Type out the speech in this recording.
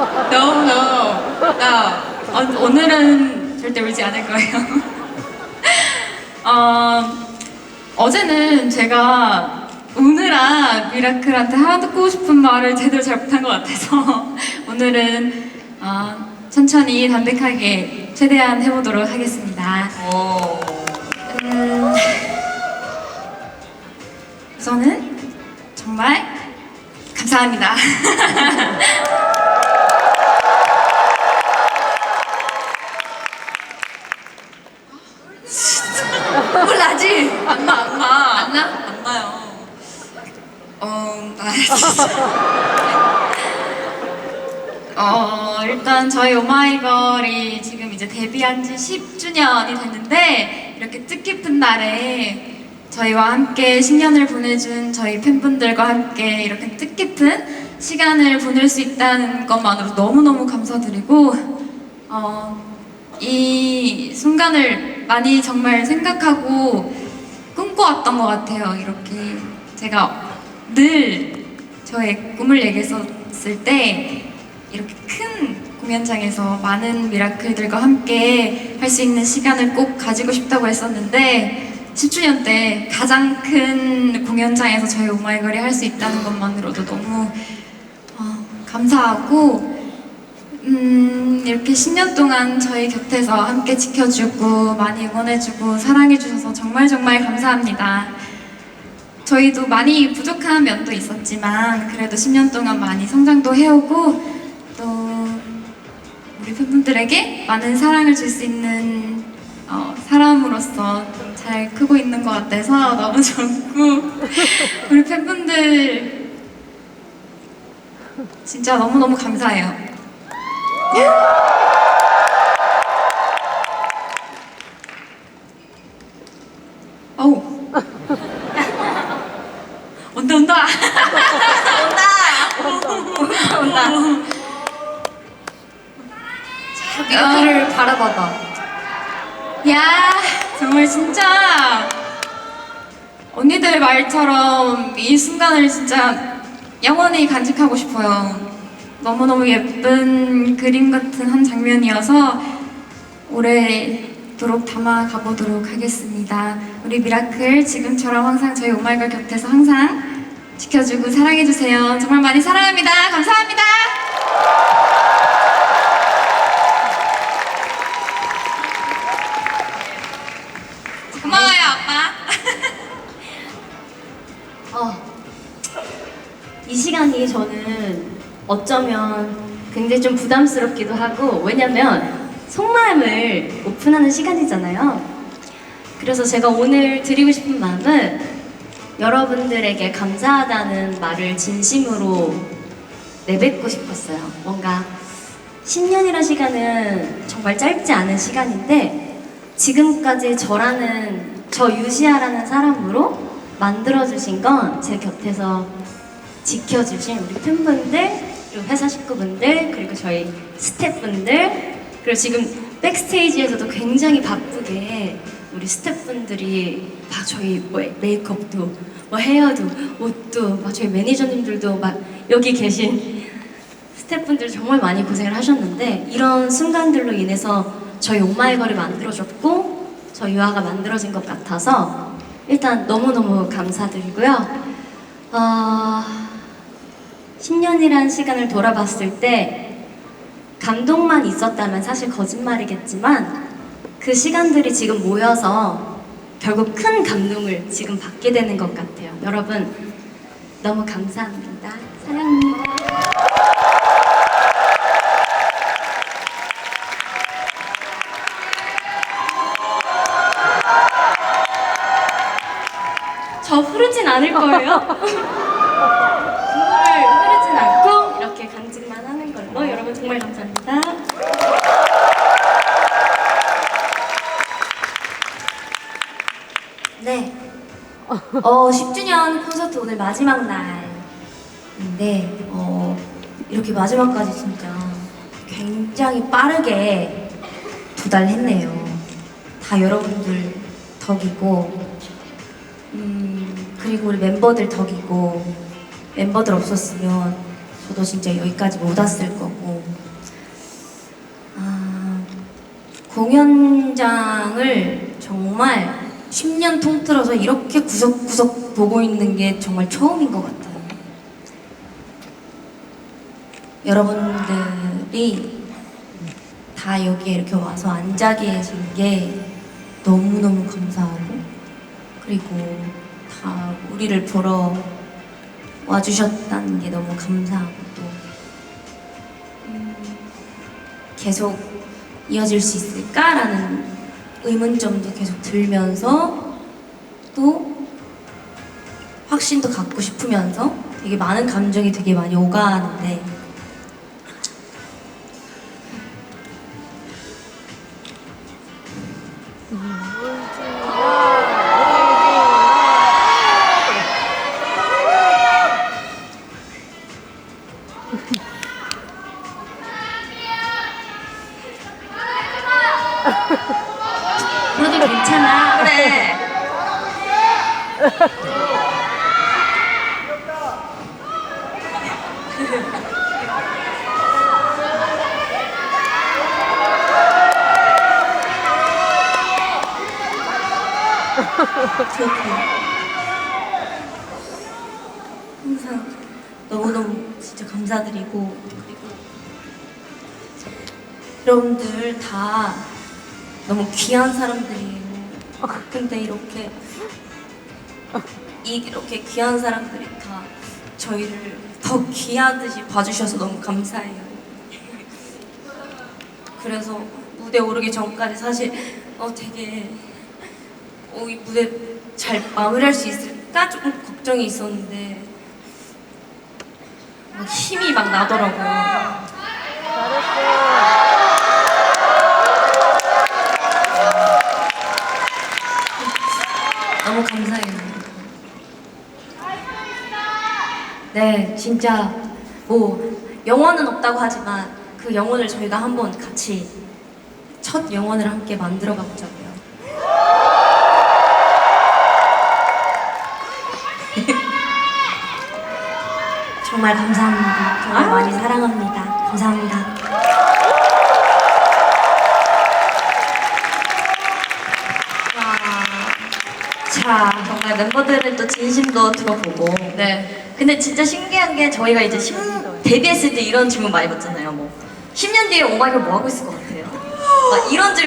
No, no. 나 어, 오늘은 절대 울지 않을 거예요. 어, 어제는 제가 우느라 미라클한테 하고 싶은 말을 제대로 잘 못한 것 같아서 오늘은 어, 천천히 담백하게 최대한 해보도록 하겠습니다. 오. 음, 우선은 정말 감사합니다. 몰라지? 안 나, 안 나. 안 나? 안 나요. 어, 아. 어, 일단 저희 오마이걸이 지금 이제 데뷔한 지 10주년이 됐는데, 이렇게 뜻깊은 날에 저희와 함께 10년을 보내준 저희 팬분들과 함께 이렇게 뜻깊은 시간을 보낼 수 있다는 것만으로 너무너무 감사드리고, 어, 이 순간을 많이 정말 생각하고 꿈꿔왔던 것 같아요. 이렇게 제가 늘 저의 꿈을 얘기했었을 때 이렇게 큰 공연장에서 많은 미라클들과 함께 할 수 있는 시간을 꼭 가지고 싶다고 했었는데 10주년 때 가장 큰 공연장에서 저희 오마이걸이 할 수 있다는 것만으로도 너무 어, 감사하고 음, 이렇게 10년 동안 저희 곁에서 함께 지켜주고 많이 응원해주고 사랑해주셔서 정말 정말 감사합니다. 저희도 많이 부족한 면도 있었지만 그래도 10년 동안 많이 성장도 해오고 또 우리 팬분들에게 많은 사랑을 줄 수 있는 어, 사람으로서 잘 크고 있는 것 같아서 너무 좋고 우리 팬분들 진짜 너무너무 감사해요. 어우. 온다 온다. 온다. 온다. 미라클을 바라봐봐. 야 정말 진짜 언니들 말처럼 이 순간을 진짜 영원히 간직하고 싶어요. 너무너무 예쁜 그림 같은 한 장면이어서 오래도록 담아 가 보도록 하겠습니다. 우리 미라클 지금처럼 항상 저희 오마이걸 곁에서 항상 지켜주고 사랑해주세요. 정말 많이 사랑합니다. 감사합니다. 고마워요, 아빠. 어, 이 시간이 저는 어쩌면 굉장히 좀 부담스럽기도 하고 왜냐면 속마음을 오픈하는 시간이잖아요. 그래서 제가 오늘 드리고 싶은 마음은 여러분들에게 감사하다는 말을 진심으로 내뱉고 싶었어요. 뭔가 10년이라는 시간은 정말 짧지 않은 시간인데 지금까지 저라는 저 유시아라는 사람으로 만들어주신 건 제 곁에서 지켜주신 우리 팬분들 그리고 회사 식구분들 그리고 저희 스태프분들 그리고 지금 백스테이지에서도 굉장히 바쁘게 우리 스태프분들이 막 저희 뭐 메이크업도 뭐 헤어도 옷도 막 저희 매니저님들도 막 여기 계신 스태프분들 정말 많이 고생을 하셨는데 이런 순간들로 인해서 저희 오마이걸이 만들어졌고 저 유아가 만들어진 것 같아서 일단 너무너무 감사드리고요. 어, 10년이란 시간을 돌아봤을 때 감동만 있었다면 사실 거짓말이겠지만 그 시간들이 지금 모여서 결국 큰 감동을 지금 받게 되는 것 같아요. 여러분 너무 감사합니다. 사랑합니다. 저 흐르진 않을 거예요. 눈물 흐르진 않고 이렇게 간직만 하는 걸로 여러분 정말 감사합니다. 네. 어, 10주년 콘서트 오늘 마지막 날인데, 어, 이렇게 마지막까지 진짜 굉장히 빠르게 도달했네요. 다 여러분들 덕이고, 음, 그리고 우리 멤버들 덕이고, 멤버들 없었으면 저도 진짜 여기까지 못 왔을 거고, 아, 공연장을 정말 10년 통틀어서 이렇게 구석구석 보고 있는 게 정말 처음인 것 같아요. 여러분들이 다 여기에 이렇게 와서 앉아 계신 게 너무너무 감사하고 그리고 다 우리를 보러 와주셨다는 게 너무 감사하고 또 음, 계속 이어질 수 있을까라는 의문점도 계속 들면서 또 확신도 갖고 싶으면서 되게 많은 감정이 되게 많이 오가는데 괜찮아. 그래 그렇게 항상 너무너무 진짜 감사드리고 그리고 여러분들 다 너무 귀한 사람들이에요. 근데 이렇게 이- 이렇게 귀한 사람들이 다 저희를 더 귀하듯이 봐주셔서 너무 감사해요. 그래서 무대 오르기 전까지 사실 어 되게 어, 이 무대 잘 마무리할 수 있을까 조금 걱정이 있었는데 막 힘이 막 나더라고요. 너무 네, 진짜 뭐 영혼은 없다고 하지만 그 영혼을 저희가 한번 같이 첫 영혼을 함께 만들어 가보자고요. 정말 감사합니다. 정말 많이 사랑합니다. 감사합니다. 자, 정말 멤버들의 또 진심도 들어보고. 네. 근데 진짜 신기한 게 저희가 이제 10, 데뷔했을 때 이런 질문 많이 받잖아요. 뭐 10년 뒤에 오마이걸 뭐 하고 있을 것 같아요? 막 이런 질문